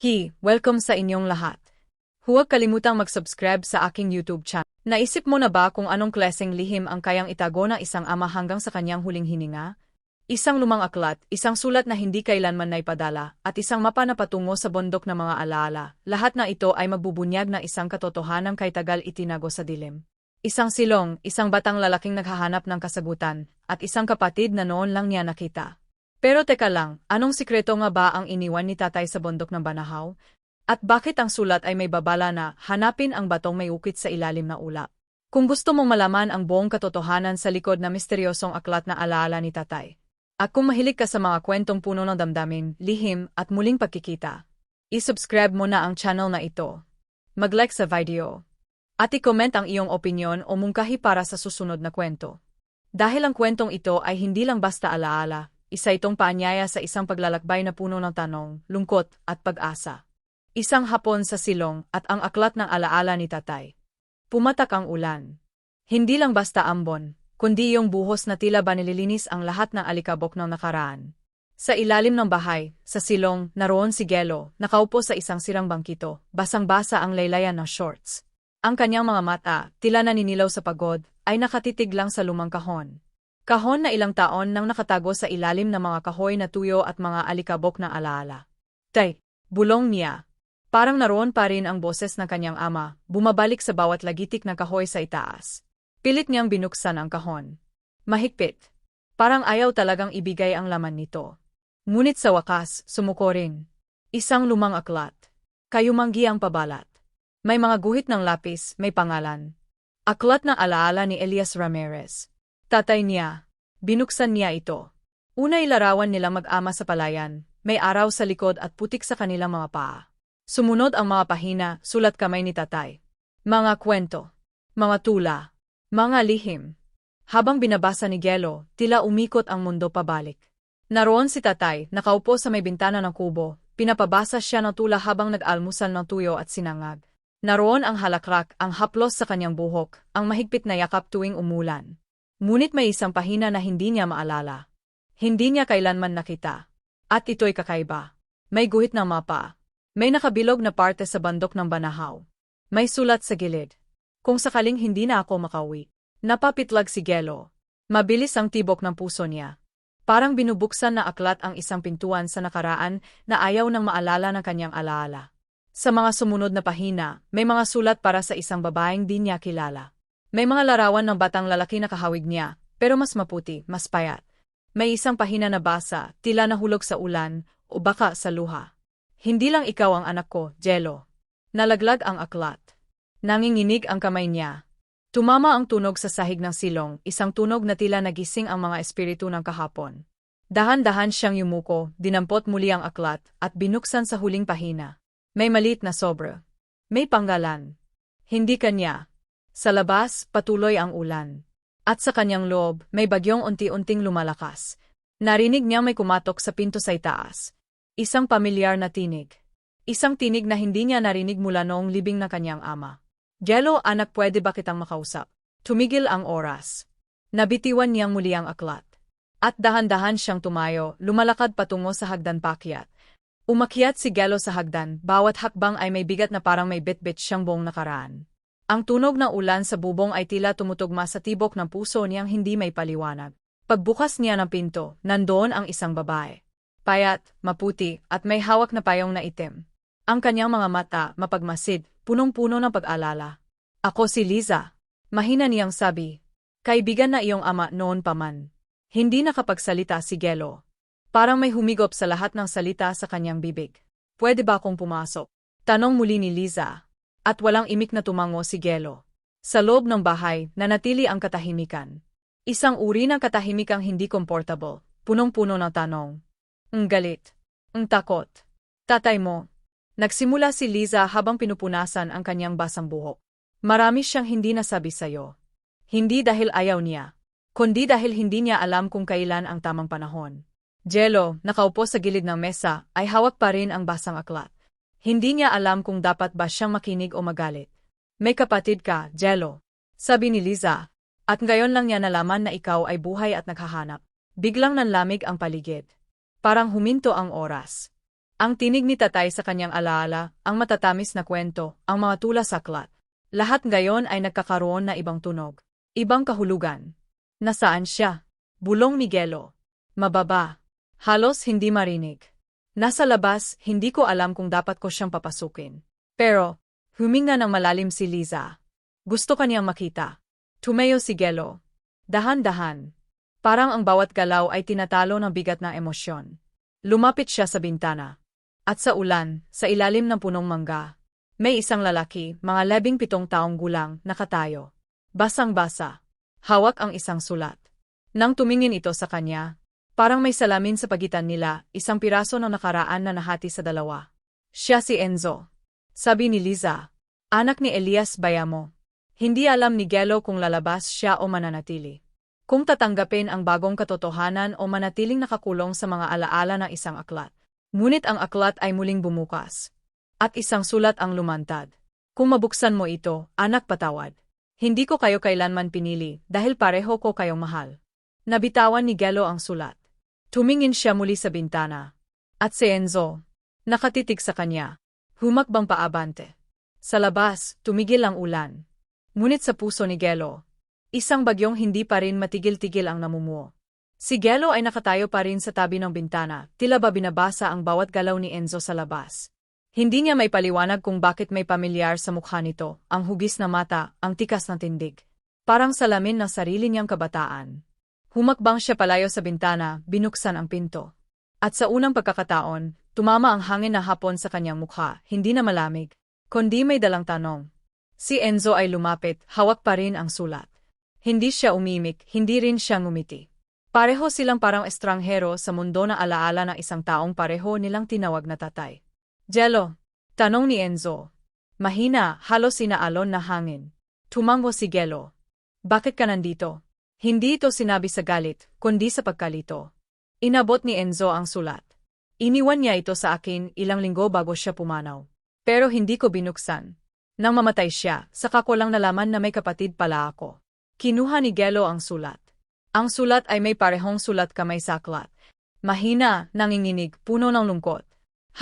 Hi, welcome sa inyong lahat. Huwag kalimutang mag-subscribe sa aking YouTube channel. Naisip mo na ba kung anong klaseng lihim ang kayang itago ng isang ama hanggang sa kanyang huling hininga? Isang lumang aklat, isang sulat na hindi kailanman naipadala, at isang mapa na patungo sa bundok ng mga alaala. Lahat na ito ay magbubunyag na isang katotohanan kay tagal itinago sa dilim. Isang silong, isang batang lalaking naghahanap ng kasagutan, at isang kapatid na noon lang niya nakita. Pero teka lang, anong sikreto nga ba ang iniwan ni tatay sa bundok ng Banahaw? At bakit ang sulat ay may babala na hanapin ang batong may ukit sa ilalim na ulap? Kung gusto mong malaman ang buong katotohanan sa likod na misteryosong aklat na alaala ni tatay. At kung mahilig ka sa mga kwentong puno ng damdamin, lihim, at muling pagkikita, isubscribe mo na ang channel na ito. Mag-like sa video. At i-comment ang iyong opinion o mungkahi para sa susunod na kwento. Dahil ang kwentong ito ay hindi lang basta alaala, isa itong paanyaya sa isang paglalakbay na puno ng tanong, lungkot, at pag-asa. Isang hapon sa silong at ang aklat ng alaala ni tatay. Pumatak ang ulan. Hindi lang basta ambon, kundi yung buhos na tila ba nililinis ang lahat ng alikabok ng nakaraan. Sa ilalim ng bahay, sa silong, naroon si Gelo, nakaupo sa isang sirang bangkito, basang-basa ang laylayan ng shorts. Ang kanyang mga mata, tila naninilaw sa pagod, ay nakatitig lang sa lumang kahon. Kahon na ilang taon nang nakatago sa ilalim ng mga kahoy na tuyo at mga alikabok na alaala. Tay, bulong niya. Parang naroon pa rin ang boses ng kanyang ama, bumabalik sa bawat lagitik na kahoy sa itaas. Pilit niyang binuksan ang kahon. Mahigpit. Parang ayaw talagang ibigay ang laman nito. Ngunit sa wakas, sumuko rin. Isang lumang aklat. Kayumanggi ang pabalat. May mga guhit ng lapis, may pangalan. Aklat ng alaala ni Elias Ramirez. Tatay niya. Binuksan niya ito. Unay larawan nila mag-ama sa palayan, may araw sa likod at putik sa kanilang mga paa. Sumunod ang mga pahina, sulat kamay ni tatay. Mga kwento. Mga tula. Mga lihim. Habang binabasa ni Gelo, tila umikot ang mundo pabalik. Naroon si tatay, nakaupo sa may bintana ng kubo, pinapabasa siya ng tula habang nag-almusal ng tuyo at sinangag. Naroon ang halakrak, ang haplos sa kanyang buhok, ang mahigpit na yakap tuwing umulan. Ngunit may isang pahina na hindi niya maalala. Hindi niya kailanman nakita. At ito'y kakaiba. May guhit ng mapa. May nakabilog na parte sa bandok ng banahaw. May sulat sa gilid. Kung sakaling hindi na ako makauwi. Napapitlag si Gelo. Mabilis ang tibok ng puso niya. Parang binubuksan na aklat ang isang pintuan sa nakaraan na ayaw nang maalala ng kanyang alaala. Sa mga sumunod na pahina, may mga sulat para sa isang babaeng di niya kilala. May mga larawan ng batang lalaki na kahawig niya, pero mas maputi, mas payat. May isang pahina na basa, tila nahulog sa ulan, o baka sa luha. Hindi lang ikaw ang anak ko, Jello. Nalaglag ang aklat. Nanginginig ang kamay niya. Tumama ang tunog sa sahig ng silong, isang tunog na tila nagising ang mga espiritu ng kahapon. Dahan-dahan siyang yumuko, dinampot muli ang aklat, at binuksan sa huling pahina. May malit na sobra. May panggalan. Hindi kanya, sa labas, patuloy ang ulan. At sa kanyang loob, may bagyong unti-unting lumalakas. Narinig niya may kumatok sa pinto sa itaas. Isang pamilyar na tinig. Isang tinig na hindi niya narinig mula noong libing na kanyang ama. Jello, anak pwede ba kitang makausap? Tumigil ang oras. Nabitiwan niyang muli ang aklat. At dahan-dahan siyang tumayo, lumalakad patungo sa hagdan pakyat. Umakyat si Gelo sa hagdan, bawat hakbang ay may bigat na parang may bit-bit siyang buong nakaraan. Ang tunog ng ulan sa bubong ay tila tumutugma sa tibok ng puso niyang hindi may paliwanag. Pagbukas niya ng pinto, nandoon ang isang babae. Payat, maputi, at may hawak na payong na itim. Ang kanyang mga mata, mapagmasid, punong-puno ng pag-alala. Ako si Liza. Mahina niyang sabi. Kaibigan na iyong ama noon pa man. Hindi nakapagsalita si Gelo. Parang may humigop sa lahat ng salita sa kanyang bibig. Pwede ba akong pumasok? Tanong muli ni Liza. At walang imik na tumango si Gelo. Sa loob ng bahay, nanatili ang katahimikan. Isang uri ng katahimikang hindi comfortable, punong-puno ng tanong. Ang galit. Ang takot. Tatay mo. Nagsimula si Liza habang pinupunasan ang kanyang basang buhok. Marami siyang hindi nasabi sa'yo. Hindi dahil ayaw niya, kundi dahil hindi niya alam kung kailan ang tamang panahon. Jello, nakaupo sa gilid ng mesa, ay hawak pa rin ang basang aklat. Hindi niya alam kung dapat ba siyang makinig o magalit. May kapatid ka, Jello. Sabi ni Liza. At ngayon lang niya nalaman na ikaw ay buhay at naghahanap. Biglang nanlamig ang paligid. Parang huminto ang oras. Ang tinig ni tatay sa kanyang alaala, ang matatamis na kwento, ang mga tula sa aklat. Lahat ngayon ay nagkakaroon na ibang tunog. Ibang kahulugan. Nasaan siya? Bulong Miguelo. Mababa. Halos hindi marinig. Nasa labas, hindi ko alam kung dapat ko siyang papasukin. Pero, huminga ng malalim si Liza. Gusto kaniyang makita. Tumayo si Gelo. Dahan-dahan. Parang ang bawat galaw ay tinatalo ng bigat na emosyon. Lumapit siya sa bintana. At sa ulan, sa ilalim ng punong mangga, may isang lalaki, mga labing pitong taong gulang, nakatayo. Basang-basa. Hawak ang isang sulat. Nang tumingin ito sa kanya, parang may salamin sa pagitan nila, isang piraso ng nakaraan na nahati sa dalawa. Siya si Enzo. Sabi ni Liza, anak ni Elias Bayamo. Hindi alam ni Gelo kung lalabas siya o mananatili. Kung tatanggapin ang bagong katotohanan o manatiling nakakulong sa mga alaala ng isang aklat. Ngunit ang aklat ay muling bumukas. At isang sulat ang lumantad. Kung mabuksan mo ito, anak patawad. Hindi ko kayo kailanman pinili dahil pareho ko kayong mahal. Nabitawan ni Gelo ang sulat. Tumingin siya muli sa bintana. At si Enzo, nakatitig sa kanya, humakbang paabante. Sa labas, tumigil ang ulan. Ngunit sa puso ni Gelo, isang bagyong hindi pa rin matigil-tigil ang namumuo. Si Gelo ay nakatayo pa rin sa tabi ng bintana, tila ba binabasa ang bawat galaw ni Enzo sa labas. Hindi niya may paliwanag kung bakit may pamilyar sa mukha nito, ang hugis na mata, ang tikas ng tindig. Parang salamin ng sarili niyang kabataan. Humakbang siya palayo sa bintana, binuksan ang pinto. At sa unang pagkakataon, tumama ang hangin na hapon sa kanyang mukha, hindi na malamig, kundi may dalang tanong. Si Enzo ay lumapit, hawak pa rin ang sulat. Hindi siya umimik, hindi rin siya ngumiti. Pareho silang parang estranghero sa mundo na alaala ng isang taong pareho nilang tinawag na tatay. Jello, tanong ni Enzo. Mahina, halos inaalon na hangin. Tumango si Gelo. Bakit ka nandito? Hindi ito sinabi sa galit, kundi sa pagkalito. Inabot ni Enzo ang sulat. Iniwan niya ito sa akin ilang linggo bago siya pumanaw. Pero hindi ko binuksan. Nang mamatay siya, saka ko lang nalaman na may kapatid pala ako. Kinuha ni Gelo ang sulat. Ang sulat ay may parehong sulat kamay saklat. Mahina, nanginginig, puno ng lungkot.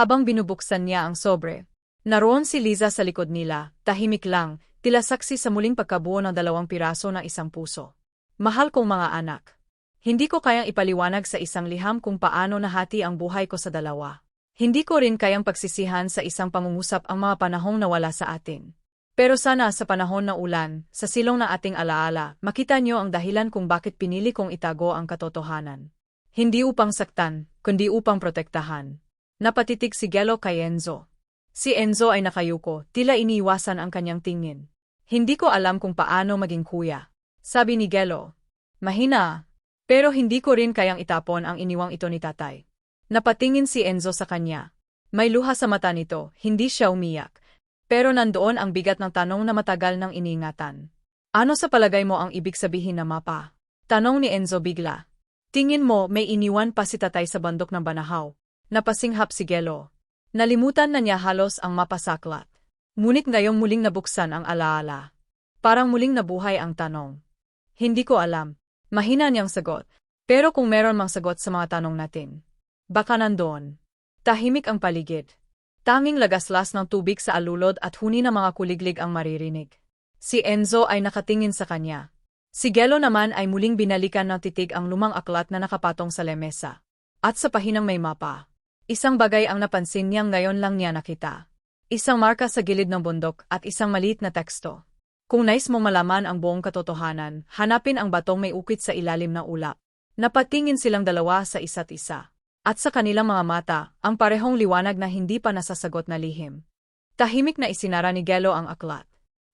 Habang binubuksan niya ang sobre, naroon si Liza sa likod nila, tahimik lang, tila saksi sa muling pagkabuo ng dalawang piraso ng isang puso. Mahal kong mga anak. Hindi ko kayang ipaliwanag sa isang liham kung paano nahati ang buhay ko sa dalawa. Hindi ko rin kayang pagsisihan sa isang pangungusap ang mga panahong nawala sa atin. Pero sana sa panahon na ulan, sa silong na ating alaala, makita niyo ang dahilan kung bakit pinili kong itago ang katotohanan. Hindi upang saktan, kundi upang protektahan. Napatitig si Gelo kay Enzo. Si Enzo ay nakayuko, tila iniiwasan ang kanyang tingin. Hindi ko alam kung paano maging kuya. Sabi ni Gelo. Mahina. Pero hindi ko rin kayang itapon ang iniwang ito ni tatay. Napatingin si Enzo sa kanya. May luha sa mata nito, hindi siya umiyak pero nandoon ang bigat ng tanong na matagal nang iningatan. Ano sa palagay mo ang ibig sabihin na mapa? Tanong ni Enzo bigla. Tingin mo may iniwan pa si tatay sa bandok ng banahaw. Napasinghap si Gelo. Nalimutan na niya halos ang mapasaklat. Ngunit ngayong muling nabuksan ang alaala. Parang muling nabuhay ang tanong. Hindi ko alam. Mahina niyang sagot. Pero kung meron mang sagot sa mga tanong natin. Baka nandoon. Tahimik ang paligid. Tanging lagaslas ng tubig sa alulod at huni ng mga kuliglig ang maririnig. Si Enzo ay nakatingin sa kanya. Si Gelo naman ay muling binalikan ng titig ang lumang aklat na nakapatong sa lemesa. At sa pahinang may mapa. Isang bagay ang napansin niyang ngayon lang niya nakita. Isang marka sa gilid ng bundok at isang maliit na teksto. Kung nais mo malaman ang buong katotohanan, hanapin ang batong may ukit sa ilalim ng ulap. Napatingin silang dalawa sa isa't isa. At sa kanilang mga mata, ang parehong liwanag na hindi pa nasasagot na lihim. Tahimik na isinara ni Gelo ang aklat.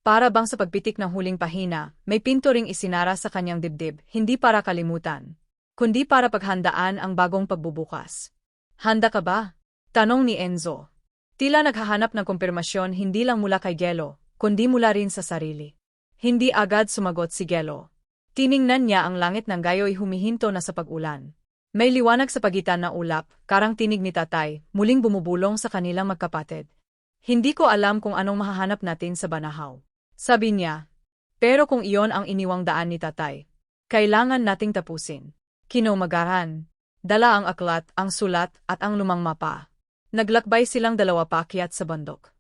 Para bang sa pagpitik ng huling pahina, may pinto ring isinara sa kanyang dibdib, hindi para kalimutan, kundi para paghandaan ang bagong pagbubukas. Handa ka ba? Tanong ni Enzo. Tila naghahanap ng kumpirmasyon hindi lang mula kay Gelo, kundi mula rin sa sarili. Hindi agad sumagot si Gelo. Tiningnan niya ang langit ng gayo'y humihinto na sa pag-ulan. May liwanag sa pagitan na ulap, karang tinig ni tatay, muling bumubulong sa kanilang magkapatid. Hindi ko alam kung anong mahahanap natin sa banahaw. Sabi niya. Pero kung iyon ang iniwang daan ni tatay, kailangan nating tapusin. Kinumagaran. Dala ang aklat, ang sulat, at ang lumang mapa. Naglakbay silang dalawa pakyat sa bundok.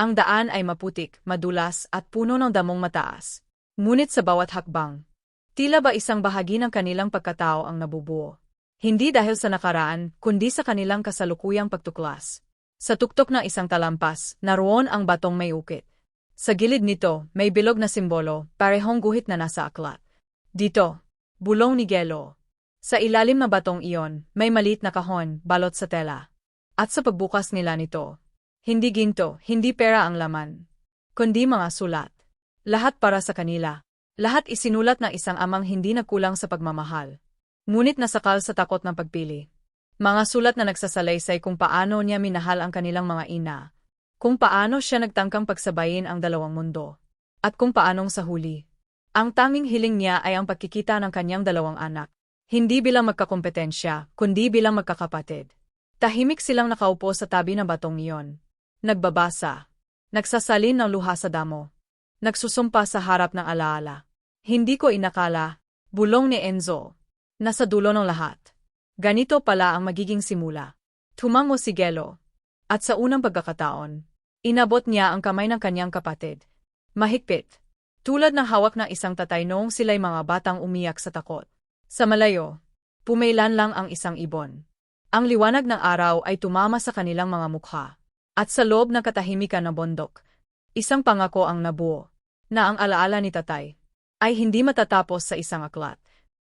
Ang daan ay maputik, madulas at puno ng damong mataas. Ngunit sa bawat hakbang, tila ba isang bahagi ng kanilang pagkatao ang nabubuo. Hindi dahil sa nakaraan, kundi sa kanilang kasalukuyang pagtuklas. Sa tuktok ng isang talampas, naroon ang batong may ukit. Sa gilid nito, may bilog na simbolo, parehong guhit na nasa aklat. Dito, bulong ni Gelo. Sa ilalim na batong iyon, may maliit na kahon, balot sa tela. At sa pagbukas nila nito, hindi ginto, hindi pera ang laman, kundi mga sulat. Lahat para sa kanila. Lahat isinulat ng isang amang hindi nagkulang sa pagmamahal. Ngunit nasakal sa takot ng pagpili. Mga sulat na nagsasalaysay kung paano niya minahal ang kanilang mga ina, kung paano siya nagtangkang pagsabayin ang dalawang mundo, at kung paanong sa huli. Ang tanging hiling niya ay ang pagkikita ng kanyang dalawang anak, hindi bilang magkakompetensya, kundi bilang magkakapatid. Tahimik silang nakaupo sa tabi ng batong iyon. Nagbabasa. Nagsasalin ng luha sa damo. Nagsusumpa sa harap ng alaala. Hindi ko inakala, bulong ni Enzo. Nasa dulo ng lahat. Ganito pala ang magiging simula. Tumango si Gelo. At sa unang pagkakataon, inabot niya ang kamay ng kanyang kapatid. Mahigpit. Tulad ng hawak ng isang tatay noong sila'y mga batang umiyak sa takot. Sa malayo, pumailan lang ang isang ibon. Ang liwanag ng araw ay tumama sa kanilang mga mukha. At sa loob ng katahimikan ng bundok, isang pangako ang nabuo, na ang alaala ni tatay ay hindi matatapos sa isang aklat,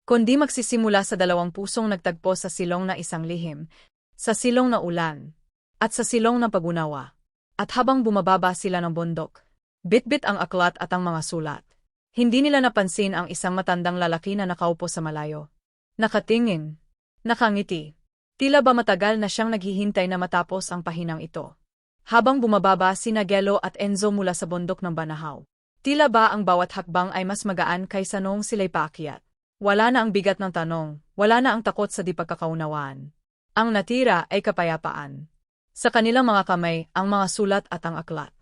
kundi magsisimula sa dalawang pusong nagtagpo sa silong na isang lihim, sa silong na ulan, at sa silong ng pagunawa. At habang bumababa sila ng bundok, bitbit ang aklat at ang mga sulat. Hindi nila napansin ang isang matandang lalaki na nakaupo sa malayo. Nakatingin. Nakangiti. Tila ba matagal na siyang naghihintay na matapos ang pahinang ito. Habang bumababa si Nagelo at Enzo mula sa bundok ng Banahaw. Tila ba ang bawat hakbang ay mas magaan kaysa noong sila'y paakyat. Wala na ang bigat ng tanong, wala na ang takot sa di pagkakaunawaan. Ang natira ay kapayapaan. Sa kanilang mga kamay, ang mga sulat at ang aklat.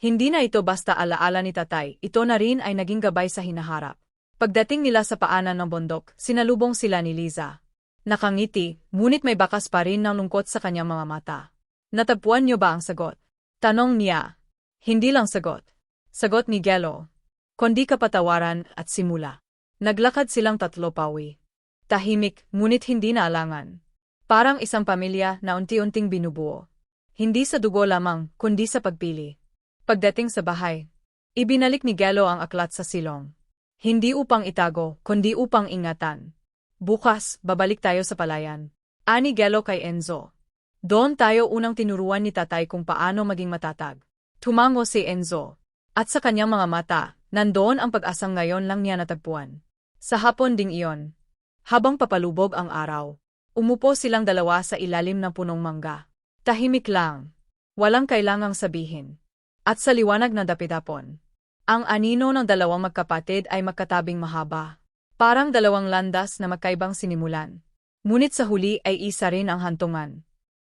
Hindi na ito basta alaala ni tatay, ito na rin ay naging gabay sa hinaharap. Pagdating nila sa paanan ng bundok, sinalubong sila ni Liza. Nakangiti, ngunit may bakas pa rin ng lungkot sa kanyang mga mata. Natagpuan niyo ba ang sagot? Tanong niya. Hindi lang sagot. Sagot ni Gelo. Kundi kapatawaran at simula. Naglakad silang tatlo pawi. Tahimik, ngunit hindi naalangan. Parang isang pamilya na unti-unting binubuo. Hindi sa dugo lamang, kundi sa pagpili. Pagdating sa bahay, ibinalik ni Gelo ang aklat sa silong. Hindi upang itago, kundi upang ingatan. Bukas, babalik tayo sa palayan. Ani Gelo kay Enzo. Doon tayo unang tinuruan ni tatay kung paano maging matatag. Tumango si Enzo. At sa kanyang mga mata, nandoon ang pag-asang ngayon lang niya natagpuan. Sa hapon ding iyon, habang papalubog ang araw, umupo silang dalawa sa ilalim ng punong mangga. Tahimik lang. Walang kailangang sabihin. At sa liwanag ng dapitapon, ang anino ng dalawang magkapatid ay magkatabing mahaba. Parang dalawang landas na magkaibang sinimulan. Ngunit sa huli ay isa rin ang hantungan.